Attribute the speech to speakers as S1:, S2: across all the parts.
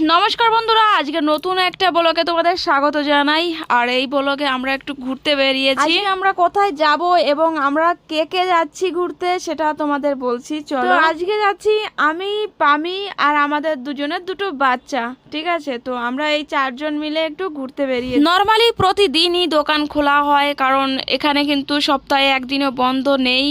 S1: নমস্কার বন্ধুরা আজকে নতুন একটা ব্লগে তোমাদের স্বাগত জানাই। আর এই ব্লগে আমরা একটু ঘুরতে বেরিয়েছি।
S2: আমরা কোথায় যাব এবং আমরা কে কে যাচ্ছি ঘুরতে সেটা তোমাদের বলছি চলো। আজকে যাচ্ছি আমি পামি আর আমাদের দুজনের দুটো বাচ্চা ঠিক আছে? তো আমরা এই চারজন মিলে একটু ঘুরতে বেরিয়ে
S1: নর্মালি প্রতিদিনই দোকান খোলা হয় কারণ এখানে কিন্তু সপ্তাহে একদিনও বন্ধ নেই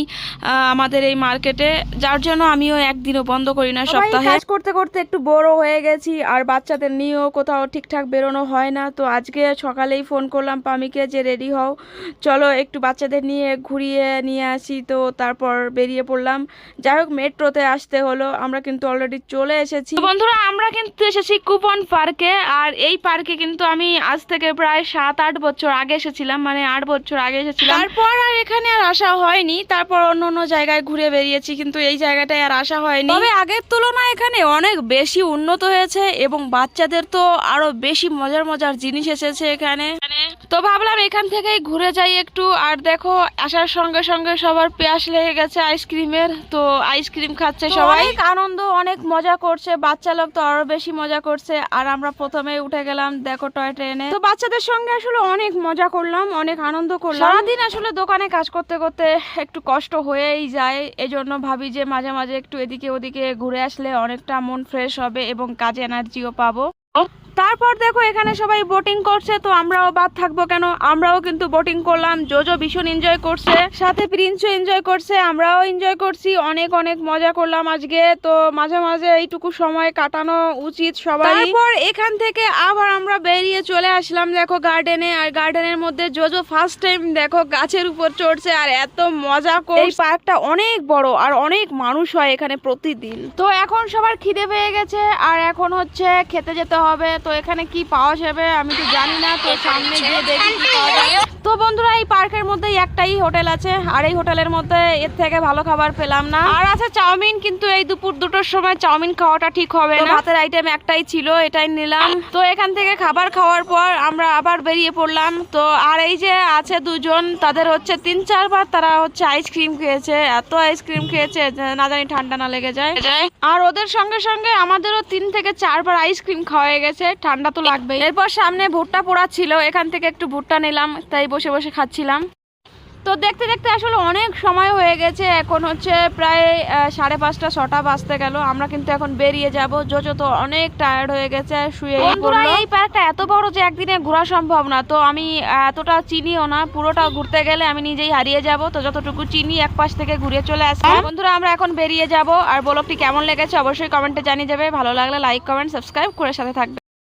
S1: আমাদের এই মার্কেটে। যার জন্য আমিও একদিনও বন্ধ করি না সপ্তাহে।
S2: কাজ করতে করতে একটু বড় হয়ে গেছি আর বাচ্চাদের নিয়েও কোথাও ঠিকঠাক বেরোনো হয় না। তো আজকে সকালেই ফোন করলাম পামিকে যে রেডি হও চলো একটু বাচ্চাদের নিয়ে ঘুরিয়ে নিয়ে আসি। তো তারপর বেরিয়ে পড়লাম। যাই হোক মেট্রোতে আসতে হলো। আমরা কিন্তু অলরেডি চলে এসেছি।
S1: বন্ধুরা আমরা কিন্তু এসেছি কুপন পার্কে। আর এই পার্কে কিন্তু আমি আজ থেকে প্রায় সাত আট বছর আগে এসেছিলাম। মানে আট বছর আগে এসেছিলাম।
S2: তারপর আর এখানে আর আসা হয়নি। তারপর অন্য অন্য জায়গায় ঘুরে বেরিয়েছি। কিন্তু এই জায়গাটায় আর আসা হয়নি।
S1: তবে আগের তুলনায় এখানে অনেক বেশি উন্নত হয়েছে। এবং বাচ্চাদের তো আরও বেশি মজার মজার জিনিস এসেছে এখানে। তো ভাবলাম এখান থেকেই ঘুরে যাই একটু। আর দেখো আসার সঙ্গে সঙ্গে সবার পেয়াস লেগে গেছে আইসক্রিমের। তো আইসক্রিম খাচ্ছে সবাই।
S2: আনন্দ অনেক মজা করছে। বাচ্চা লোক তো আরও বেশি মজা করছে। আর আমরা প্রথমে উঠে গেলাম দেখো টয় ট্রেনে। তো বাচ্চাদের সঙ্গে আসলে অনেক মজা করলাম অনেক আনন্দ করলাম। সারাদিন আসলে দোকানে কাজ করতে করতে একটু কষ্ট হয়েই যায়। এজন্য ভাবি যে মাঝে মাঝে একটু এদিকে ওদিকে ঘুরে আসলে অনেকটা মন ফ্রেশ হবে এবং কাজে এনার্জিও পাবো। তারপর দেখো এখানে সবাই বোটিং করছে তো আমরাও বাদ থাকব কেন? আমরাও কিন্তু বোটিং করলাম জোজো ভীষণ এনজয় করছে সাথে প্রিন্সও এনজয় করছে আমরাও এনজয় করছি অনেক অনেক মজা করলাম আজকে তো মাঝে মাঝে এইটুকু সময় কাটানো উচিত সবাই তারপর এখান থেকে আবার আমরা বেরিয়ে চলে আসলাম দেখো গার্ডেনে আর গার্ডেনের মধ্যে জোজো ফার্স্ট টাইম দেখো গাছের উপর চড়ছে আর এত মজা করছে। এই পার্কটা অনেক বড় আর অনেক মানুষ হয় এখানে প্রতিদিন। তো এখন সবার খিদে পেয়ে গেছে আর এখন হচ্ছে খেতে যেতে হবে তো এখানে কি পাওয়া যাবে আমি তো জানি না, তো সামনে গিয়ে দেখি কি পাওয়া যাবে তো বন্ধুরা এই পার্কের মধ্যেই একটাই হোটেল আছে আর এই হোটেলের মধ্যে এর থেকে ভালো খাবার পেলাম না। আর আছে চাউমিন কিন্তু এই দুপুর দুটোর সময় চাউমিন খাওয়াটা ঠিক হবে না। ভাতের আইটেম একটাই ছিল এটাই নিলাম। তো এখান থেকে খাবার খাওয়ার পর আমরা আবার বেরিয়ে পড়লাম। তো আর এই যে আছে দুজন তাদের হচ্ছে তিন চারবার তারা হচ্ছে আইসক্রিম খেয়েছে এত আইসক্রিম খেয়েছে না জানি ঠান্ডা না লেগে যায়। আর ওদের সঙ্গে সঙ্গে আমাদেরও তিন থেকে চারবার আইসক্রিম খাওয়া হয়ে গেছে ঠান্ডা তো লাগবে এরপর সামনে ভুট্টা পোড়া ছিল এখান থেকে একটু ভুট্টা নিলাম তাই বসে বসে খাচ্ছিলাম। তো দেখতে দেখতে আসলে অনেক সময় হয়ে গেছে। এখন হচ্ছে প্রায় সাড়ে পাঁচটা ছটা বাজতে গেল। আমরা কিন্তু এখন বেরিয়ে যাব। জোজো তো অনেক টায়ার্ড হয়ে গেছে শুয়ে বন্ধুরা এই পার্কটা এত বড় যে একদিনে ঘোরা সম্ভব না। তো আমি এতটা চিনিও না। পুরোটা ঘুরতে গেলে আমি নিজেই হারিয়ে যাব। তো যতটুকু চিনি এক পাশ থেকে ঘুরে চলে আসি বন্ধুরা আমরা এখন বেরিয়ে যাব। আর ব্লগটি কেমন লেগেছে অবশ্যই কমেন্টে জানিয়ে যাবে। ভালো লাগলে লাইক কমেন্ট সাবস্ক্রাইব করে সাথে থাকবে।